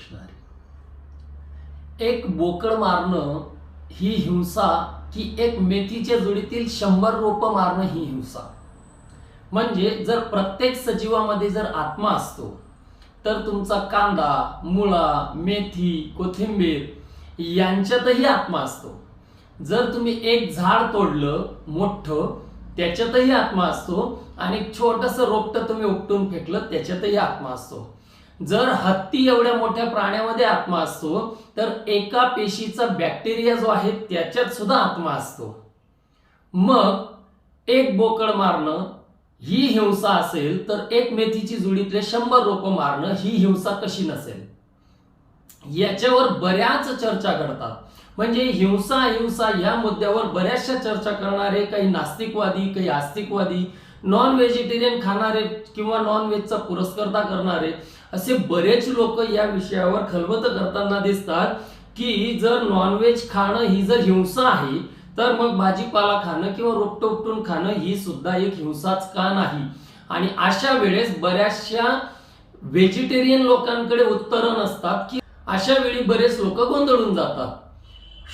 प्रश्न आहे. एक बोकड मारणं ही हिंसा की एक मेथीच्या जुडीतील शंभर रोप मारणं ही हिंसा. म्हणजे जर प्रत्येक सजीवामध्ये जर आत्मा असतो तर तुमचा कांदा मुळा मेथी कोथिंबीर यांच्यातही आत्मा असतो. जर तुम्ही एक झाड तोडलं मोठं त्याच्यातही आत्मा असतो आणि एक छोटंसं रोपटं तुम्ही उपटून फेकलं त्याच्यातही आत्मा असतो. जर हत्ती एवढ्या मोठ्या प्राण्यामध्ये आत्मा असतो तर एका पेशीचा बॅक्टेरिया जो आहे त्याच्यात सुद्धा आत्मा असतो. मग एक बोकड मारणं ही हिंसा असेल तर एक मेथीची जुडीतले शंभर रोप मारणं ही हिंसा कशी नसेल? याच्यावर बऱ्याच चर्चा घडतात. म्हणजे हिंसा अहिंसा या मुद्द्यावर बऱ्याचशा चर्चा करणारे काही नास्तिकवादी काही आस्तिकवादी नॉन व्हेजिटेरियन खाणारे किंवा नॉन व्हेजचा पुरस्कर्ता करणारे असे बरेच लोक या विषयावर खलबत करताना दिसतात की जर नॉनव्हेज खाणं ही जर हिंसा आहे तर मग भाजीपाला खाणं किंवा रोपटं उपटून खाणं ही सुद्धा एक हिंसाच का नाही? आणि अशा वेळेस बऱ्याचशा व्हेजिटेरियन लोकांकडे उत्तरं नसतात की अशा वेळी बरेच लोक गोंधळून जातात.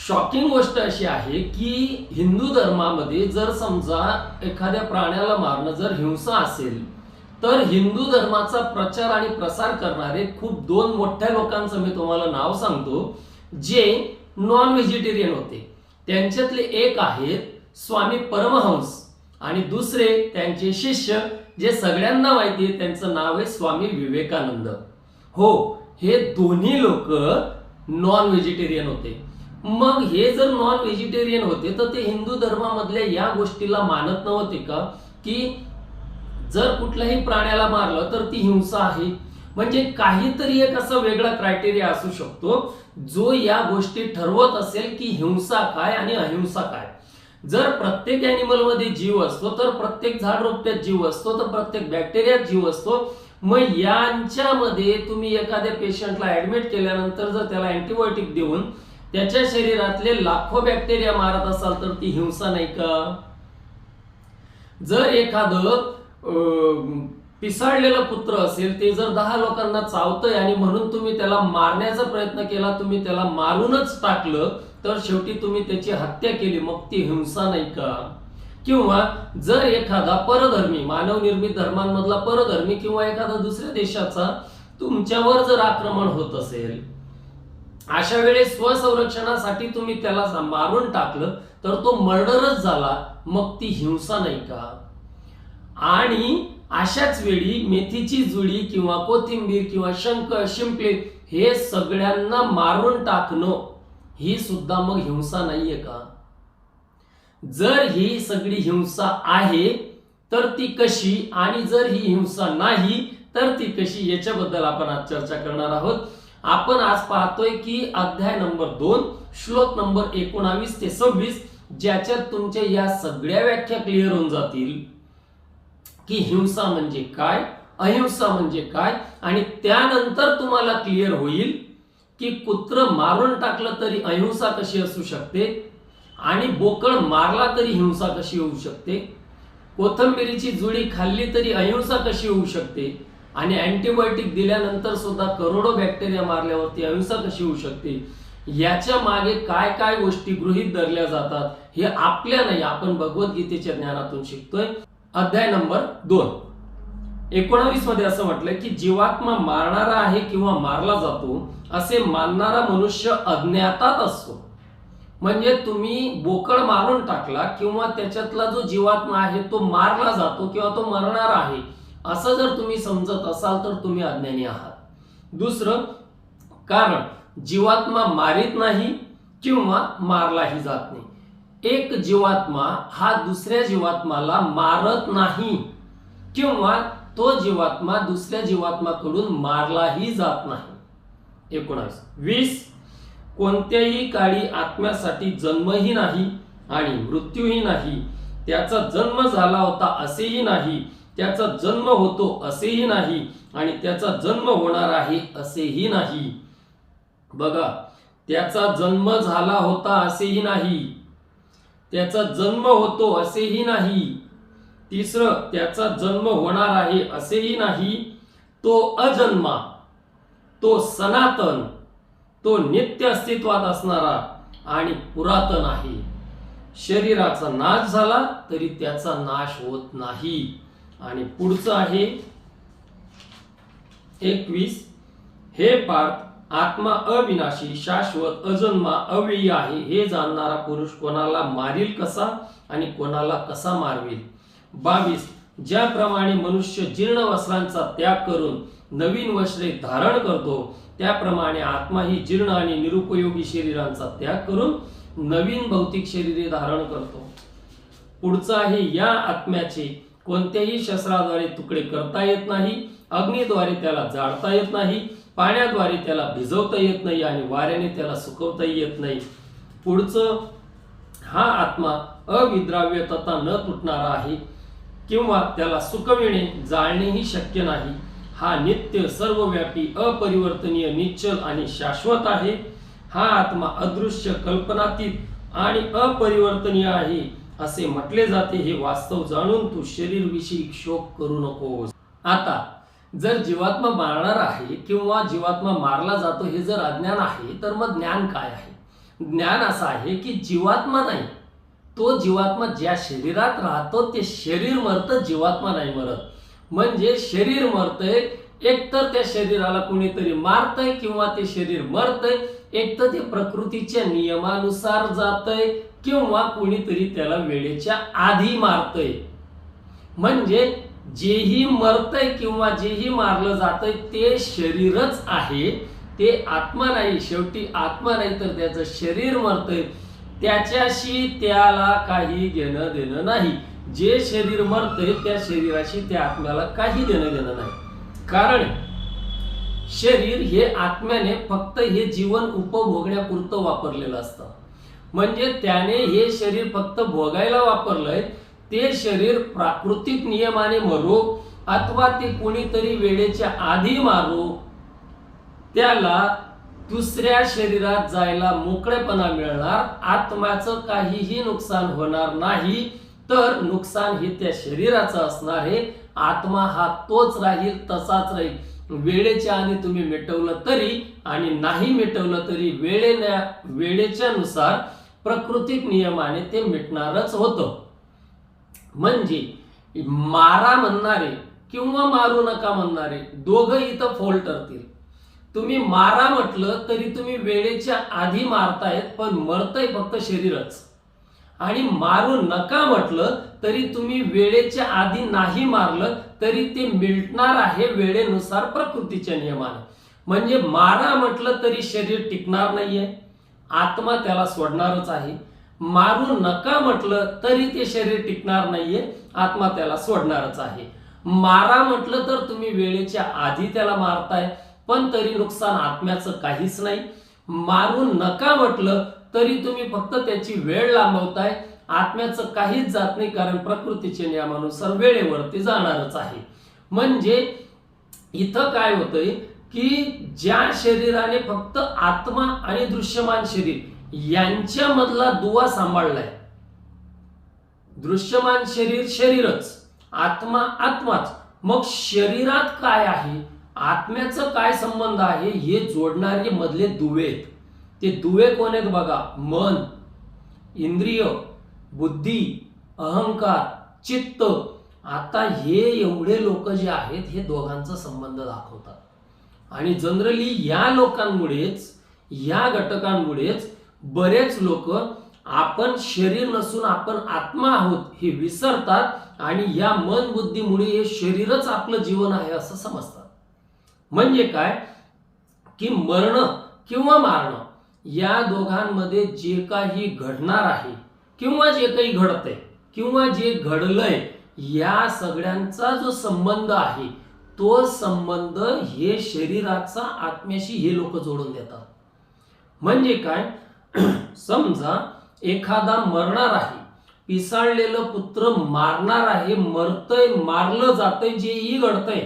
शॉकिंग गोष्ट अशी आहे की हिंदू धर्मामध्ये जर समजा एखाद्या प्राण्याला मारणं जर हिंसा असेल तर हिंदू धर्माचा प्रचार आणि प्रसार करणारे खूप दोन मोठ्या लोकांचं मी तुम्हाला नाव सांगतो जे नॉन व्हेजिटेरियन होते. त्यांच्यातले एक आहेत स्वामी परमहंस आणि दुसरे त्यांचे शिष्य जे सगळ्यांना माहिती आहे त्यांचं नाव आहे स्वामी विवेकानंद. हो हे दोन्ही लोक नॉन व्हेजिटेरियन होते. मग हे जर नॉन व्हेजिटेरियन होते तर ते हिंदू धर्मामधल्या या गोष्टीला मानत नव्हते का? की जर कुठल्याही प्राण्याला मारलं तर ती हिंसा आहे. म्हणजे काहीतरी एक असा वेगळा क्रायटेरिया असू शकतो जो या गोष्टी ठरवत असेल की हिंसा काय आणि अहिंसा काय. जर प्रत्येक अॅनिमलमध्ये जीव असतो तर प्रत्येक झाड रोपट्यात जीव असतो तर प्रत्येक बॅक्टेरियात जीव असतो. मग यांच्यामध्ये तुम्ही एखाद्या पेशंटला ऍडमिट केल्यानंतर जर त्याला अँटीबायोटिक देऊन त्याच्या शरीरातले लाखो बॅक्टेरिया मारत असाल तर ती हिंसा नाही का? जर एखादं पिसाळलेलं पुत्र असेल ते जर दहा लोकांना चावतंय आणि म्हणून तुम्ही त्याला मारण्याचा प्रयत्न केला तुम्ही त्याला मारूनच टाकलं तर शेवटी तुम्ही त्याची हत्या केली. मग ती हिंसा नाही का? किंवा जर एखादा परधर्मी मानवनिर्मित धर्मांमधला परधर्मी किंवा एखादा दुसऱ्या देशाचा तुमच्यावर जर आक्रमण होत असेल अशा वेळेस स्वसंरक्षणासाठी तुम्ही त्याला मारून टाकलं तर तो मर्डरच झाला. मग ती हिंसा नाही का? आणि अशाच वेळी मेथीची जुडी किंवा कोथिंबीर किंवा शंख शिंपले हे सगळ्यांना मारून टाकणं ही सुद्धा मग हिंसा नाहीये का? जर ही सगळी हिंसा आहे तर ती कशी? आणि जर ही हिंसा नाही तर ती कशी? याच्याबद्दल आपण आज चर्चा करणार आहोत. आपण आज पाहतोय की अध्याय नंबर दोन श्लोक नंबर एकोणावीस ते सव्वीस ज्याच्यात तुमच्या या सगळ्या व्याख्या क्लिअर होऊन जातील. की हिंसा म्हणजे काय अहिंसा म्हणजे काय आणि त्यानंतर तुम्हाला क्लिअर होईल की कुत्र मारून टाकलं तरी अहिंसा कशी असू शकते आणि बोकळ मारला तरी हिंसा कशी होऊ शकते? कोथंबिरीची जुडी खाल्ली तरी अहिंसा कशी होऊ शकते? आणि अँटीबायोटिक दिल्यानंतर सुद्धा करोडो बॅक्टेरिया मारल्यावरती अहिंसा कशी होऊ शकते? याच्या मागे काय काय गोष्टी गृहीत धरल्या जातात हे आपल्या नाही आपण भगवद्गीतेच्या ज्ञानातून शिकतोय. अध्याय नंबर दोन. एकोणावीसमध्ये असं म्हटलंय की जीवात्मा मारणारा आहे किंवा मारला जातो असे मानणारा मनुष्य अज्ञातात असतो. म्हणजे तुम्ही बोकड मारून टाकला किंवा त्याच्यातला जो जीवात्मा आहे तो मारला जातो किंवा तो मरणार आहे असं जर तुम्ही समजत असाल तर तुम्ही अज्ञानी आहात. दुसरं कारण जीवात्मा मारित नाही किंवा मारलाही जात नाही. एक जीवात्मा हा दुसऱ्या जीवात्माला मारत नाही. किंवा तो जीवात्मा दुसऱ्या जीवात्माकडून मारलाही जात नाही. एकोणावीस वीस कोणत्याही काळी आत्म्यासाठी जन्मही नाही आणि मृत्यूही नाही. त्याचा जन्म झाला होता असेही नाही. त्याचा जन्म होतो असेही नाही आणि त्याचा जन्म होणार आहे असेही नाही. बघा त्याचा जन्म झाला होता असेही नाही. त्याचा जन्म होतो असेही नाही. तिसरं त्याचा जन्म होणार आहे असेही नाही. तो अजन्मा तो सनातन तो नित्य अस्तित्वात असणारा आणि पुरातन आहे. शरीराचा नाश झाला तरी त्याचा नाश होत नाही. आणि पुढचं आहे एकवीस हे पार्थ आत्मा अविनाशी शाश्वत अजन्मा अव्ययी आहे हे जाणणारा पुरुष कोणाला मारील कसा आणि कोणाला कसा मारवेल? बावीस ज्याप्रमाणे मनुष्य जीर्ण वस्त्रांचा त्याग करून नवीन वस्त्रे धारण करतो त्याप्रमाणे आत्मा ही जीर्ण आणि निरुपयोगी शरीरांचा त्याग करून नवीन भौतिक शरीरे धारण करतो. पुढचं आहे या आत्म्याचे कोणत्याही शस्त्राद्वारे तुकडे करता येत नाही अग्नीद्वारे त्याला जाळता येत नाही पाण्याद्वारे त्याला भिजवता येत नाही आणि वाऱ्याने त्याला सुकवताही येत नाही. पुढचं हा आत्मा अविद्राव्य तथा न तुटणारा आहे किंवा त्याला सुकविणे जाळणेही शक्य नाही. हा नित्य सर्वव्यापी अपरिवर्तनीय निश्चल आणि शाश्वत आहे. हा आत्मा अदृश्य कल्पनातीत आणि अपरिवर्तनीय आहे असे म्हटले जाते हे वास्तव जाणून तू शरीरविषयी शोक करू नकोस. आता जर जीवात्मा मारणार आहे किंवा जीवात्मा मारला जातो हे जर अज्ञान आहे तर मग ज्ञान काय आहे? ज्ञान असं आहे की जीवात्मा नाही. तो जीवात्मा ज्या शरीरात राहतो ते शरीर मरतं जीवात्मा नाही मरत. म्हणजे शरीर मरतंय एकतर त्या शरीराला कुणीतरी मारतंय किंवा ते शरीर मरतंय एक तर ते प्रकृतीच्या नियमानुसार जातंय किंवा कुणीतरी त्याला वेळेच्या आधी मारतंय. म्हणजे जेही मरतय किंवा जेही मारलं जातंय ते शरीरच आहे. ते आत्मा नाही शेवटी आत्मा नाही तर त्याचं शरीर मरतंय. त्याच्याशी त्याला काही घेणं देणं नाही. जे शरीर मरतंय त्या शरीराशी त्या आत्म्याला काही देणं देणं नाही. कारण शरीर हे आत्म्याने फक्त हे जीवन उपभोगण्यापुरतं वापरलेलं असतं. म्हणजे त्याने हे शरीर फक्त भोगायला वापरलंय ते शरीर प्राकृतिक नियमाने मरो अथवा ते कोणीतरी वेळेच्या आधी मारो त्याला दुसऱ्या शरीरात जायला मोकळेपणा मिळणार आत्म्याचं काहीही नुकसान होणार नाही. तर नुकसान हे त्या शरीराचं असणार आहे. आत्मा हा तोच राहील तसाच राहील. वेळेच्या आधी तुम्ही मिटवलं तरी आणि नाही मिटवलं तरी वेळेने वेळेच्या नुसार प्राकृतिक नियमाने ते मिटणारच होतं. म्हणजे मारा म्हणणारे किंवा मारू नका म्हणणारे दोघं इथं फोल ठरतील. तुम्ही मारा म्हटलं तरी तुम्ही वेळेच्या आधी मारतायत पण मरतय फक्त शरीरच. आणि मारू नका म्हटलं तरी तुम्ही वेळेच्या आधी नाही मारलं तरी ते मिळणार आहे वेळेनुसार प्रकृतीच्या नियमाने. म्हणजे मारा म्हटलं तरी शरीर टिकणार नाहीये. आत्मा त्याला सोडणारच आहे. मारू नका म्हटलं तरी ते शरीर टिकणार नाहीये आत्मा त्याला सोडणारच आहे. मारा म्हटलं तर तुम्ही वेळेच्या आधी त्याला मारताय पण तरी नुकसान आत्म्याचं काहीच नाही. मारू नका म्हटलं तरी तुम्ही फक्त त्याची वेळ लांबवताय आत्म्याचं काहीच जात नाही कारण प्रकृतीच्या नियमानुसार वेळेवर ते जाणारच आहे. म्हणजे इथं काय होतंय की ज्या शरीराने फक्त आत्मा आणि दृश्यमान शरीर यांच्यामधला दुवा सांभाळलाय. दृश्यमान शरीर शरीरच आत्मा आत्माच. मग शरीरात काय आहे? आत्म्याचं काय संबंध आहे? हे जोडणारे मधले दुवे आहेत. ते दुवे कोण आहेत बघा? मन इंद्रिय बुद्धी अहंकार चित्त. आता हे एवढे लोक जे आहेत हे दोघांचा संबंध दाखवतात. आणि जनरली या लोकांमुळेच या घटकांमुळेच बरेच लोक आपण शरीर नसून आपण आत्मा आहोत हे विसरतात आणि या मन बुद्धीमुळे हे शरीरच आपलं जीवन आहे असं समजतात. म्हणजे काय? की मरणं किंवा मारणं या दोघांमध्ये जे काही घडणार आहे किंवा जे काही घडतंय किंवा जे घडलंय या सगळ्यांचा जो संबंध आहे तो संबंध हे शरीराचा आत्म्याशी हे लोक जोडून देतात. म्हणजे काय? समजा एखादा मरणार आहे पिसाळलेलं पुत्र मारणार आहे मरतय मारलं जातंय जेही घडतंय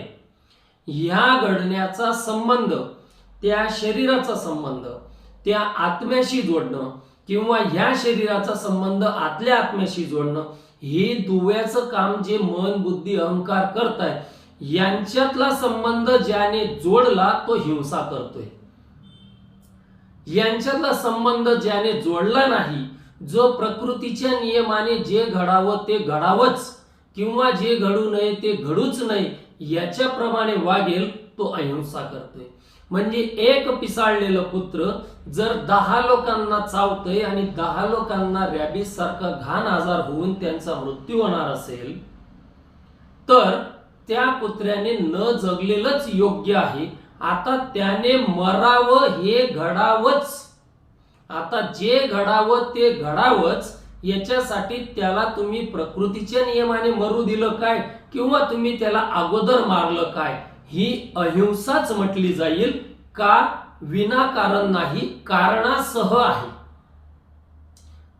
ह्या घडण्याचा संबंध त्या शरीराचा संबंध त्या आत्म्याशी जोडणं किंवा ह्या शरीराचा संबंध आतल्या आत्म्याशी जोडणं हे दुव्याचं काम जे मन बुद्धी अहंकार करताय यांच्यातला संबंध ज्याने जोडला तो हिंसा करतोय. यांच्यातला संबंध ज्याने जोडला नाही जो प्रकृतीच्या नियमाने जे घडावं ते घडावंच किंवा जे घडू नये ते घडूच नाही याच्याप्रमाणे वागेल तो अहिंसा करतोय. म्हणजे एक पिसाळलेलं पुत्र जर दहा लोकांना चावतंय आणि दहा लोकांना रॅबिस सारखा घाण आजार होऊन त्यांचा मृत्यू होणार असेल तर त्या कुत्र्याने न जगलेलंच योग्य आहे आता त्याने मरावं हे घडावंच. आता जे घडावं ते घडावंच याच्यासाठी त्याला तुम्ही प्रकृतीच्या नियमाने मरू दिलं काय? किंवा तुम्ही त्याला अगोदर मारलं काय? ही अहिंसाच म्हटली जाईल का? विनाकारण नाही कारणासह आहे.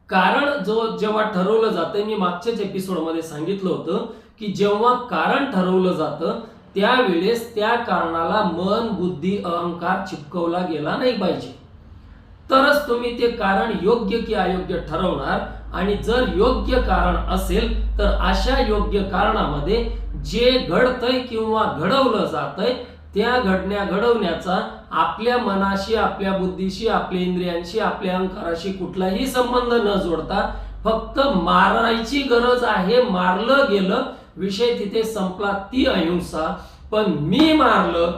कारण जो जेव्हा ठरवलं जातं मी मागच्याच एपिसोडमध्ये सांगितलं होतं की जेव्हा कारण ठरवलं जातं त्यावेळेस त्या कारणाला मन बुद्धी अहंकार चिपकवला गेला नाही पाहिजे. तरच तुम्ही ते कारण योग्य की अयोग्य ठरवणार आणि जर योग्य कारण असेल तर अशा योग्य कारणामध्ये जे घडतंय किंवा घडवलं जातंय त्या घडण्या घडवण्याचा आपल्या मनाशी आपल्या बुद्धीशी आपल्या इंद्रियांशी आपल्या अहंकाराशी कुठलाही संबंध न जोडता फक्त मारायची गरज आहे मारलं गेलं विषय तिथे संपला ती अहिंसा. पण मी मारलं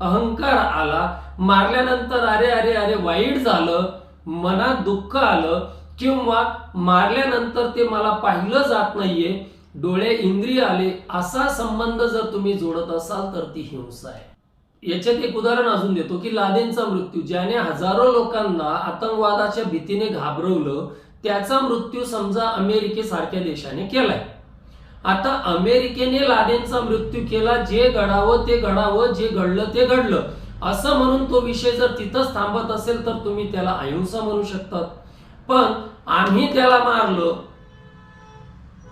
अहंकार आला. मारल्यानंतर अरे अरे अरे वाईट झालं मनात दुःख आलं किंवा मारल्यानंतर ते मला पाहिलं जात नाहीये डोळे इंद्रिय आले असा संबंध जर तुम्ही जोडत असाल तर ती हिंसा आहे. याच्यात एक उदाहरण अजून देतो की लादेनचा मृत्यू ज्याने हजारो लोकांना आतंकवादाच्या भीतीने घाबरवलं त्याचा मृत्यू समजा अमेरिकेसारख्या देशाने केलाय. आता अमेरिकेने लादेनचा मृत्यू केला जे घडावं ते घडावं जे घडलं ते घडलं. असं म्हणून तो विषय जर तिथंच थांबत असेल तर तुम्ही त्याला अहिंसा म्हणू शकतात. पण आम्ही त्याला मारलं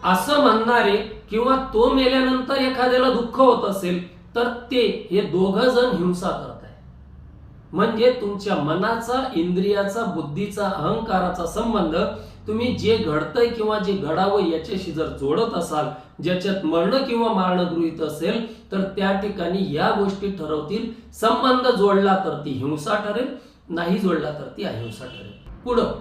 असं म्हणणारे किंवा तो मेल्यानंतर एखाद्याला दुःख होत असेल तर ते हे दोघ जण हिंसा करत आहे म्हणजे तुमच्या मनाचा इंद्रियाचा बुद्धीचा अहंकाराचा संबंध तुम्ही जे घडतंय किंवा जे घडावं याच्याशी जर जोडत असाल ज्याच्यात मरणं किंवा मारणं गृहित असेल तर त्या ठिकाणी या गोष्टी ठरवतील. संबंध जोडला तर ती हिंसा ठरेल नाही जोडला तर ती अहिंसा ठरेल. पुढं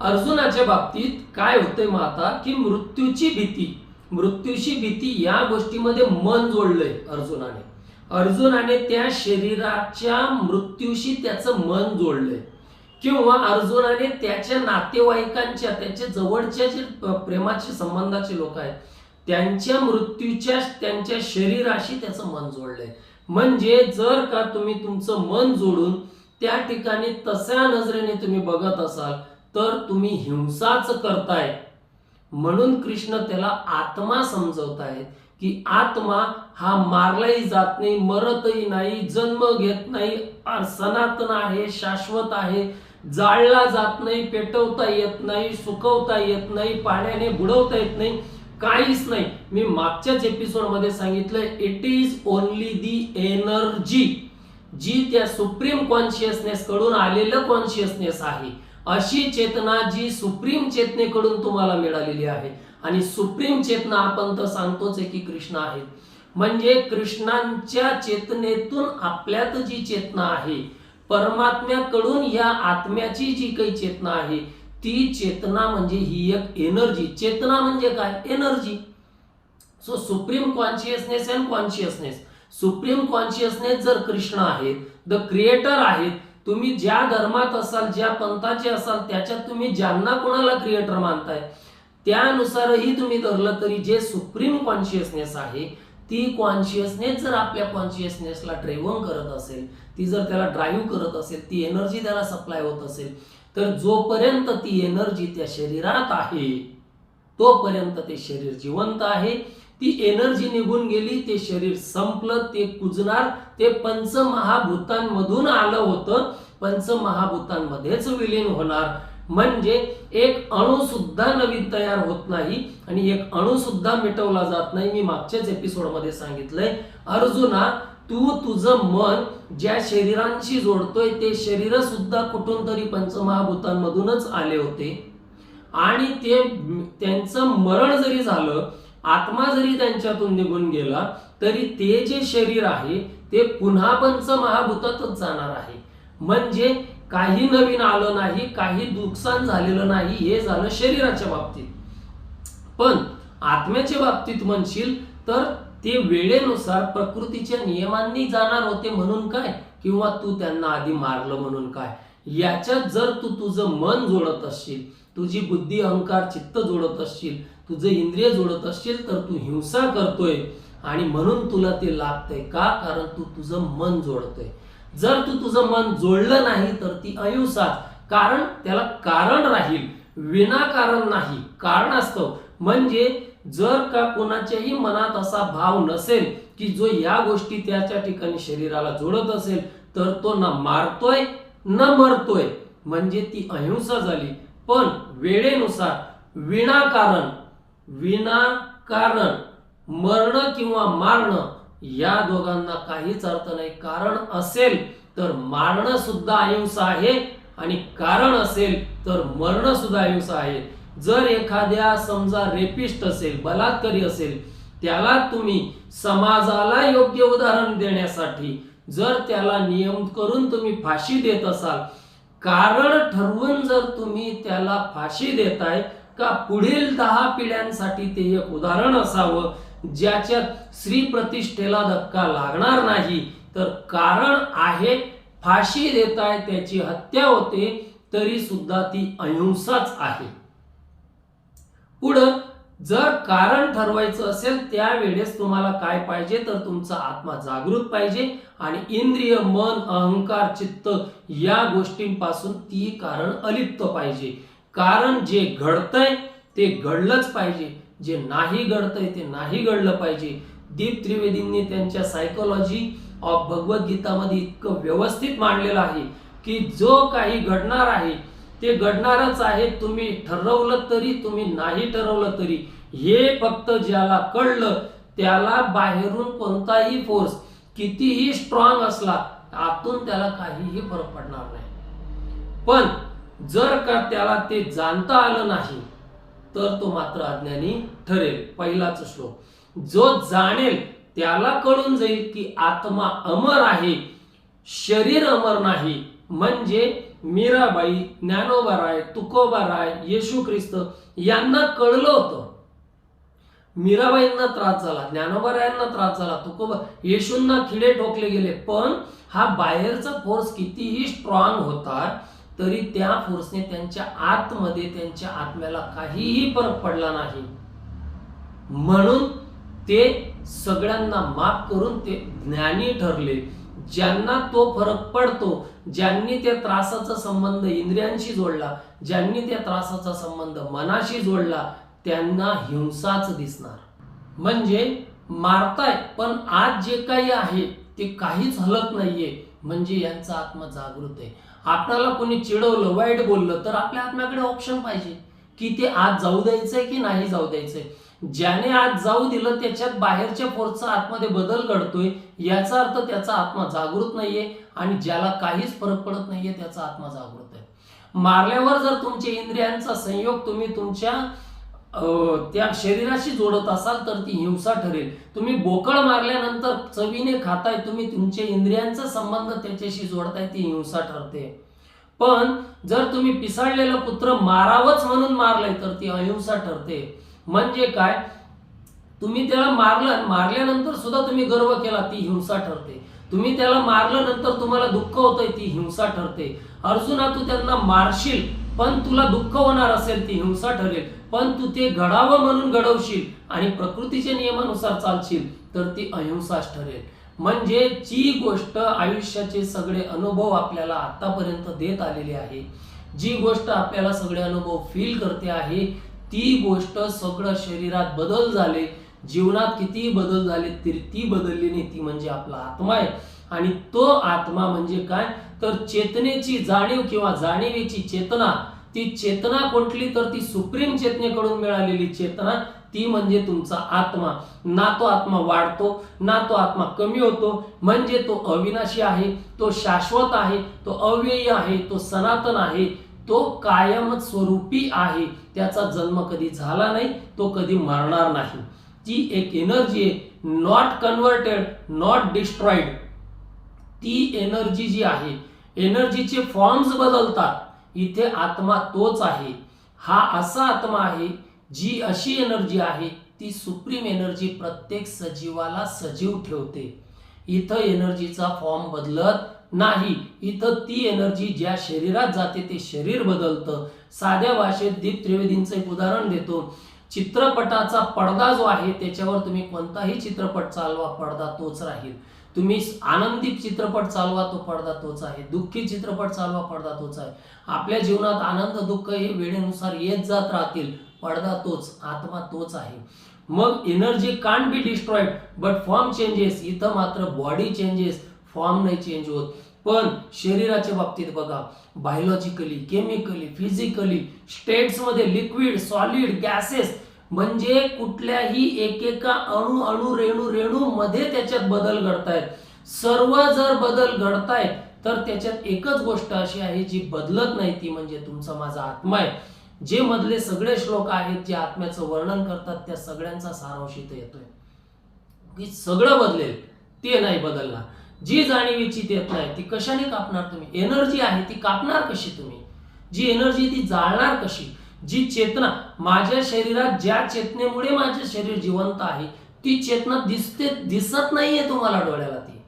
अर्जुनाच्या बाबतीत काय होतंय मग आता की मृत्यूची भीती मृत्यूची भीती या गोष्टीमध्ये मन जोडलंय अर्जुनाने. अर्जुनाने त्या शरीराच्या मृत्यूशी त्याचं मन जोडलंय. किंवा अर्जुनाने त्याच्या नातेवाईकांच्या त्याच्या जवळच्या जे प्रेमाचे संबंधाचे लोक आहेत त्यांच्या मृत्यूच्या त्यांच्या शरीराशी त्याचं मन जोडलंय. म्हणजे जर का तुम्ही तुमचं मन जोडून त्या ठिकाणी तसऱ्या नजरेने तुम्ही बघत असाल तर तुम्ही हिंसाच करताय. म्हणून कृष्ण त्याला आत्मा समजवतायत की आत्मा हा मारलाही जात नाही मरतही नाही जन्म घेत नाही सनातन आहे शाश्वत आहे जाळला जात नाही पेटवता येत नाही सुकवता येत नाही पाण्याने बुडवता येत नाही काहीच नाही. मी मागच्याच एपिसोडमध्ये सांगितलं it is only the energy जी त्या सुप्रीम कॉन्शियसनेस कडून आलेलं कॉन्शियसनेस आहे. अशी चेतना जी सुप्रीम चेतनेकडून तुम्हाला मिळालेली आहे. आणि सुप्रीम चेतना आपण तर सांगतोच आहे की कृष्ण आहे. म्हणजे कृष्णांच्या चेतनेतून आपल्यात जी चेतना आहे परमात्म्याकडून या आत्म्याची जी काही चेतना आहे ती चेतना म्हणजे ही एक एनर्जी चेतना म्हणजे काय? Energy so supreme consciousness and consciousness supreme consciousness जर कृष्ण आहेत द क्रिएटर आहेत तुम्ही ज्या धर्मात असाल ज्या पंथाचे असाल त्याच्यात तुम्ही ज्यांना कोणाला क्रिएटर मानताय त्यानुसारही तुम्ही धरलं तरी जे सुप्रीम कॉन्शियसनेस आहे ती कॉन्शियसनेस जर आपल्या कॉन्शियसनेसला ट्रेवन करत असेल ती जर त्याला ड्राईव्ह करत असेल ती एनर्जी त्याला सप्लाय होत असेल तर जोपर्यंत ती एनर्जी त्या शरीरात आहे तोपर्यंत ते शरीर जिवंत आहे. ती एनर्जी निघून गेली ते शरीर संपलं ते कुजणार ते पंचमहाभूतांमधून आलं होतं. पंचमहाभूतांमध्येच विलीन होणार. म्हणजे एक अणू सुद्धा नवीन तयार होत नाही आणि एक अणू सुद्धा मिटवला जात नाही. मी मागच्याच एपिसोडमध्ये सांगितलंय अर्जुना तू तुझं मन ज्या शरीरांशी जोडतोय ते शरीर सुद्धा कुठून तरी पंचमहाभूतांमधूनच आले होते. आणि ते त्यांचं मरण जरी झालं आत्मा जरी त्यांच्यातून निघून गेला तरी ते जे शरीर आहे ते पुन्हा पंच महाभूतातच जाणार आहे. म्हणजे काही नवीन आलं नाही काही नुकसान झालेलं नाही हे झालं शरीराच्या बाबतीत. पण आत्म्याच्या बाबतीत म्हणशील तर ते वेळेनुसार प्रकृतीच्या नियमांनी जाणार होते म्हणून काय? किंवा तू त्यांना आधी मारलं म्हणून काय? याच्यात जर तू तुझं मन जोडत असशील तुझी बुद्धी अहंकार चित्त जोडत असशील तुझं इंद्रिय जोडत असशील तर तू हिंसा करतोय. आणि म्हणून तुला ते लागतंय का? कारण तू तुझं मन जोडतोय. जर तू तुझं मन जोडलं नाही तर ती अहिंसा कारण त्याला कारण राहील. विनाकारण नाही. कारण असतं. म्हणजे जर का कोणाच्याही मनात असा भाव नसेल की जो या गोष्टी त्याच्या ठिकाणी शरीराला जोडत असेल तर तो ना मारतोय न मरतोय. म्हणजे ती अहिंसा झाली. पण वेळेनुसार विनाकारण विनाकारण मरणं किंवा मारणं या दोघांना काहीच अर्थ नाही. कारण असेल तर मारणं सुद्धा अहिंसा आहे आणि कारण असेल तर मरणं सुद्धा अहिंसा आहे. जर एखाद्या समजा रेपिस्ट असेल बलात्कारी असेल त्याला तुम्ही समाजाला योग्य उदाहरण देण्यासाठी जर त्याला नियम करून तुम्ही फाशी देत असाल कारण ठरवून जर तुम्ही त्याला फाशी देताय का पुढील दहा पिढ्यांसाठी ते एक उदाहरण असावं ज्याच्यात स्त्री प्रतिष्ठेला धक्का लागणार नाही? तर कारण आहे फाशी देताय त्याची हत्या होते तरी सुद्धा ती अहिंसाच आहे. पुढं जर कारण ठरवायचं असेल त्यावेळेस तुम्हाला काय पाहिजे? तर तुमचा आत्मा जागृत पाहिजे आणि इंद्रिय मन अहंकार चित्त या गोष्टींपासून ती कारण अलिप्त पाहिजे. कारण जे घडतंय ते घडलंच पाहिजे. जे नाही घडतंय ते नाही घडलं पाहिजे. दीप त्रिवेदींनी त्यांच्या सायकोलॉजी ऑफ भगवद्गीतामध्ये इतकं व्यवस्थित मांडलेलं आहे की जो काही घडणार आहे ते घडणारच आहे. तुम्ही ठरवलं तरी तुम्ही नाही ठरवलं तरी. हे फक्त ज्याला कळलं त्याला बाहेरून कोणताही फोर्स कितीही स्ट्रॉंग असला आतून त्याला काहीही फरक पडणार नाही. पण जर का त्याला ते जाणता आलं नाही तर तो मात्र अज्ञानी ठरेल. पहिलाच श्लोक. जो जाणेल त्याला कळून जाईल की आत्मा अमर आहे. शरीर अमर नाही. म्हणजे मीराबाई ज्ञानोबा राय तुकोबा राय येशू ख्रिस्त यांना कळलं होतं. मीराबाईंना त्रास झाला ज्ञानोबा रायांना त्रास झाला तुकोबा येशूंना खिडे ठोकले गेले. पण हा बाहेरचा फोर्स कितीही स्ट्रॉंग होता तरी त्या फोर्सने त्यांच्या आतमध्ये त्यांच्या आत्म्याला काहीही फरक पडला नाही. म्हणून ते सगळ्यांना माफ करून ते ज्ञानी ठरले. ज्यांना तो फरक पडतो ज्यांनी त्या त्रासाचा संबंध इंद्रियांशी जोडला ज्यांनी त्या त्रासाचा संबंध मनाशी जोडला त्यांना हिंसाच दिसणार. म्हणजे मारताय पण आज जे काही आहे ते काहीच हलत नाहीये. म्हणजे यांचा आत्मा जागृत आहे. आपल्याला कोणी चिडवलं वाईट बोललं तर आपल्या आत्म्याकडे ऑप्शन पाहिजे. की ते आज जाऊ द्यायचंय की नाही जाऊ द्यायचंय. ज्याने आज जाऊ दिलं त्याच्यात बाहेरच्या फोर्सचा आतमध्ये बदल घडतोय याचा अर्थ त्याचा आत्मा जागृत नाहीये आणि ज्याला काहीच फरक पडत नाहीये त्याचा आत्मा जागृत आहे. मारल्यावर जर तुमच्या इंद्रियांचा संयोग तुम्ही तुमच्या त्या शरीराशी जोडत असाल तर ती हिंसा ठरेल. तुम्ही बोकळ मारल्यानंतर चवीने खाताय तुम्ही तुमच्या इंद्रियांचा संबंध त्याच्याशी जोडताय ती हिंसा ठरते. पण जर तुम्ही पिसाळलेला पुत्र मारावंच म्हणून मारलाय तर ती अहिंसा ठरते. म्हणजे काय? तुम्ही त्याला मारलं मारल्यानंतर सुद्धा तुम्ही गर्व केला ती हिंसा ठरते. तुम्ही त्याला मारलं नंतर तुम्हाला दुःख होतंय ती हिंसा ठरते. अर्जुना तू त्यांना मारशील पण तुला दुःख होणार असेल ती हिंसा ठरेल. पण तू ते घडावं म्हणून घडवशील आणि प्रकृतीच्या नियमानुसार चालशील तर ती अहिंसाच ठरेल. म्हणजे जी गोष्ट आयुष्याचे सगळे अनुभव आपल्याला आतापर्यंत देत आलेले आहे जी गोष्ट आपल्याला सगळे अनुभव फील करते आहे ती गोष्ट सगळं शरीरात बदल झाले जीवनात कितीही बदल झाले तरी ती बदलली नाही. ती म्हणजे आपला आत्मा आहे. आणि तो आत्मा म्हणजे काय? तर चेतनेची जाणीव किंवा जाणीवेची चेतना. ती चेतना कोणती तर ती सुप्रीम चेतनेकडून मिळालेली चेतना ती म्हणजे तुमचा आत्मा. ना तो आत्मा वाढतो ना तो आत्मा कमी होतो. म्हणजे तो अविनाशी आहे तो शाश्वत आहे तो अव्ययी आहे तो सनातन आहे तो कायम स्वरूपी आहे. त्याचा जन्म कधी झाला नाही तो कधी मरणार नाही. ती एक एनर्जी आहे नॉट कन्व्हर्टेड नॉट डिस्ट्रॉइड ती एनर्जी जी आहे एनर्जीचे फॉर्म्स बदलतात. इथे आत्मा तोच आहे. हा असा आत्मा आहे जी अशी एनर्जी आहे ती सुप्रीम एनर्जी प्रत्येक सजीवाला सजीव ठेवते. इथं एनर्जीचा फॉर्म बदलत नाही. इथं ती एनर्जी ज्या शरीरात जाते ते शरीर बदलतं. साध्या भाषेत दीप त्रिवेदींचं एक उदाहरण देतो. चित्रपटाचा पडदा जो आहे त्याच्यावर तुम्ही कोणताही चित्रपट चालवा पडदा तोच राहील. तुम्ही आनंदी चित्रपट चालवा तो पडदा तोच आहे. दुःखी चित्रपट चालवा पडदा तोच आहे. आपल्या जीवनात आनंद दुःख हे वेळेनुसार येत जात राहतील. पडदा तोच आत्मा तोच आहे. मग energy can be destroyed but form changes इथं मात्र बॉडी चेंजेस फॉर्म नाही चेंज होत. पण शरीराच्या बाबतीत बघा बायोलॉजिकली केमिकली फिजिकली स्टेट्समध्ये लिक्विड सॉलिड गॅसेस म्हणजे कुठल्याही एकेका अणु अणु रेणू रेणू मध्ये त्याच्यात बदल घडतायत. सर्व जर बदल घडतायत तर त्याच्यात एकच गोष्ट अशी आहे जी बदलत नाही ती म्हणजे तुमचा माझा आत्मा आहे. जे मधले सगळे श्लोक आहेत जे आत्म्याचं वर्णन करतात त्या सगळ्यांचा सारांश इथं येतोय. की सगळं बदलेल ते नाही बदलणार. जी जाणीव इच्छित नाही ती कशाने कापणार तुम्ही? एनर्जी आहे ती कापणार कशी तुम्ही? जी एनर्जी ती जाळणार कशी? जी चेतना माझ्या शरीरात ज्या चेतनेमुळे माझे शरीर जिवंत आहे ती चेतना दिसते दिसत नाहीये तुम्हाला डोळ्याला ती.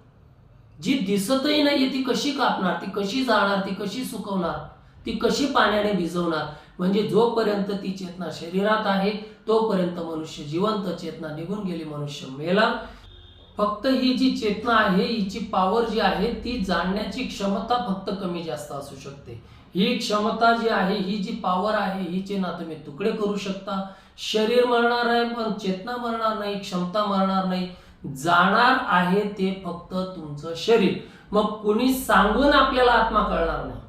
जी दिसतही नाहीये ती कशी कापणार? ती कशी जाळणार? ती कशी सुकवणार? ती कशी पाण्याने भिजवणार? म्हणजे जोपर्यंत ती चेतना शरीरात आहे तोपर्यंत मनुष्य जिवंत चेतना निघून गेली मनुष्य मेला. फक्त ही जी चेतना आहे हिची पॉवर जी आहे ती जाणण्याची क्षमता फक्त कमी जास्त असू शकते. ही क्षमता जी आहे ही जी पॉवर आहे हिचे ना तुम्ही तुकडे करू शकता. शरीर मरणार आहे पण चेतना मरणार नाही क्षमता मरणार नाही. जाणार आहे ते फक्त तुमचं शरीर. मग कुणी सांगून आपल्याला आत्मा कळणार नाही.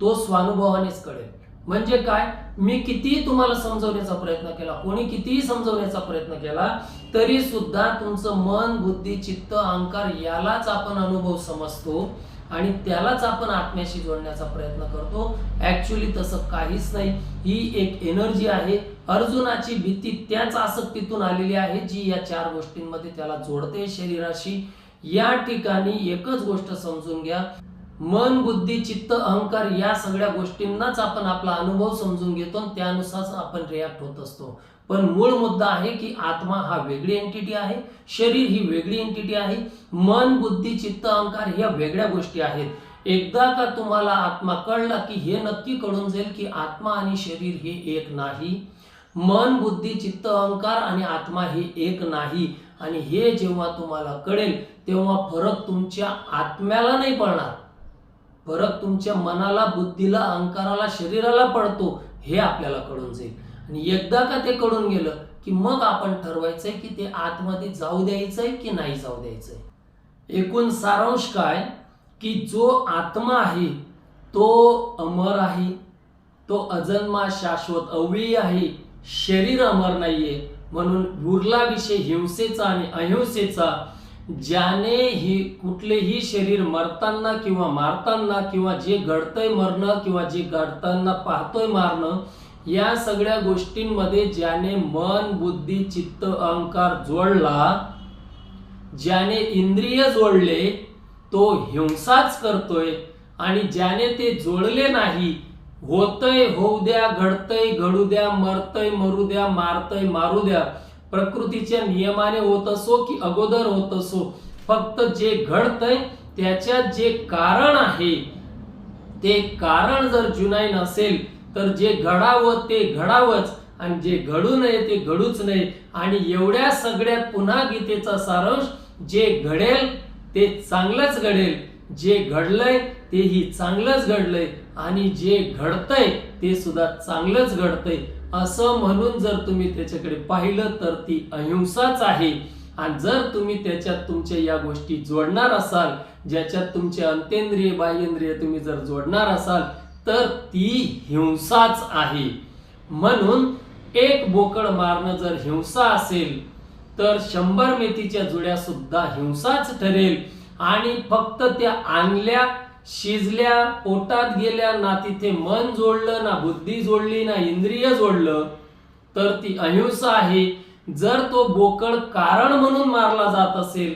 तो स्वानुभवानेच कळेल. म्हणजे काय? मी कितीही तुम्हाला समजवण्याचा प्रयत्न केला कोणी कितीही समजवण्याचा प्रयत्न केला तरी सुद्धा तुमचं मन बुद्धी चित्त अहंकार यालाच आपण अनुभव समजतो आणि त्यालाच आपण आत्म्याशी जोडण्याचा प्रयत्न करतो. ऍक्च्युली तसं काहीच नाही. ही एक एनर्जी आहे. अर्जुनाची भीती त्याच आसक्तीतून आलेली आहे जी या चार गोष्टींमध्ये त्याला जोडते शरीराशी. या ठिकाणी एकच गोष्ट समजून घ्या. मन बुद्धी चित्त अहंकार या सगळ्या गोष्टींनाच आपण आपला अनुभव समजून घेतो आणि त्यानुसार आपण रिॲक्ट होत असतो. पण मूळ मुद्दा आहे की आत्मा हा वेगळी एंटिटी आहे शरीर ही वेगळी एंटिटी आहे मन बुद्धी चित्त अहंकार ह्या वेगळ्या गोष्टी आहेत. एकदा का तुम्हाला आत्मा कळला की हे नक्की कळून जाईल की आत्मा आणि शरीर हे एक नाही मन बुद्धी चित्त अहंकार आणि आत्मा हे एक नाही. आणि हे जेव्हा तुम्हाला कळेल तेव्हा फरक तुमच्या आत्म्याला नाही पडणार. फरक तुमच्या मनाला बुद्धीला अंकाराला शरीराला पडतो हे आपल्याला कळून जाईल. आणि एकदा का ते कळून गेलं की मग आपण ठरवायचंय की ते आतमध्ये जाऊ द्यायचंय की नाही जाऊ द्यायचंय. एकूण सारांश काय? की जो आत्मा आहे तो अमर आहे तो अजन्मा शाश्वत अव्ययी आहे शरीर अमर नाहीये म्हणून उरला विषय हिंसेचा आणि अहिंसेचा ज्याने ही कुठलेही शरीर मरताना किंवा मारताना किंवा जे घडतंय मरणं किंवा जे घडताना पाहतोय मारणं या सगळ्या गोष्टींमध्ये ज्याने मन बुद्धी चित्त अहंकार जोडला ज्याने इंद्रिय जोडले तो हिंसाच करतोय आणि ज्याने ते जोडले नाही होतय होऊ द्या घडतय घडू द्या मरतय मरू द्या मारतय मारू द्या प्रकृतीच्या नियमाने होत असो की अगोदर होत असो फक्त जे घडतंय त्याच्यात जे कारण आहे ते कारण जर जुनाई नसेल तर जे घडावं ते घडावंच आणि जे घडू नये ते घडूच नये. आणि एवढ्या सगळ्यात पुन्हा गीतेचा सारांश जे घडेल ते चांगलंच घडेल जे घडलंय तेही चांगलंच घडलंय आणि जे घडतंय ते सुद्धा चांगलंच घडतंय. असं म्हणून जर तुम्ही त्याच्याकडे पाहिलं तर ती अहिंसाच आहे. आणि जर तुम्ही त्याच्यात तुमच्या या गोष्टी जोडणार असाल ज्याच्यात तुमचे अंतेंद्रिय बाह्येंद्रिय तुम्ही जर जोडणार असाल तर ती हिंसाच आहे. म्हणून एक बोकड मारणं जर हिंसा असेल तर शंभर मेथीच्या जुड्या सुद्धा हिंसाच ठरेल. आणि फक्त त्या आणल्या शिजल्या पोटात गेल्या ना तिथे मन जोडलं ना बुद्धी जोडली ना इंद्रिय जोडलं तर ती अहिंसा आहे. जर तो बोकड कारण म्हणून मारला जात असेल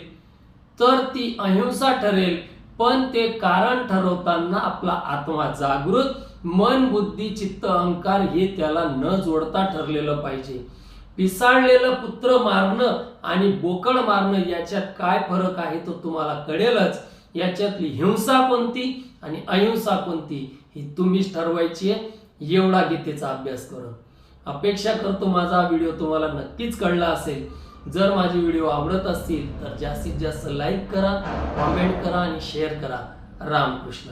तर ती अहिंसा ठरेल. पण ते कारण ठरवताना आपला आत्मा जागृत मन बुद्धी चित्त अहंकार हे त्याला न जोडता ठरलेलं पाहिजे. पिसाळलेलं पुत्र मारणं आणि बोकड मारणं याच्यात काय फरक आहे तो तुम्हाला कळेलच. याच्यातली हिंसा कोणती आणि अहिंसा कोणती ही तुम्हीच ठरवायची आहे. एवढा गीतेचा अभ्यास करून. अपेक्षा करतो माझा व्हिडिओ तुम्हाला नक्कीच कळला असेल. जर माझे व्हिडिओ आवडत असतील तर जास्तीत जास्त लाईक करा कॉमेंट करा आणि शेअर करा. रामकृष्ण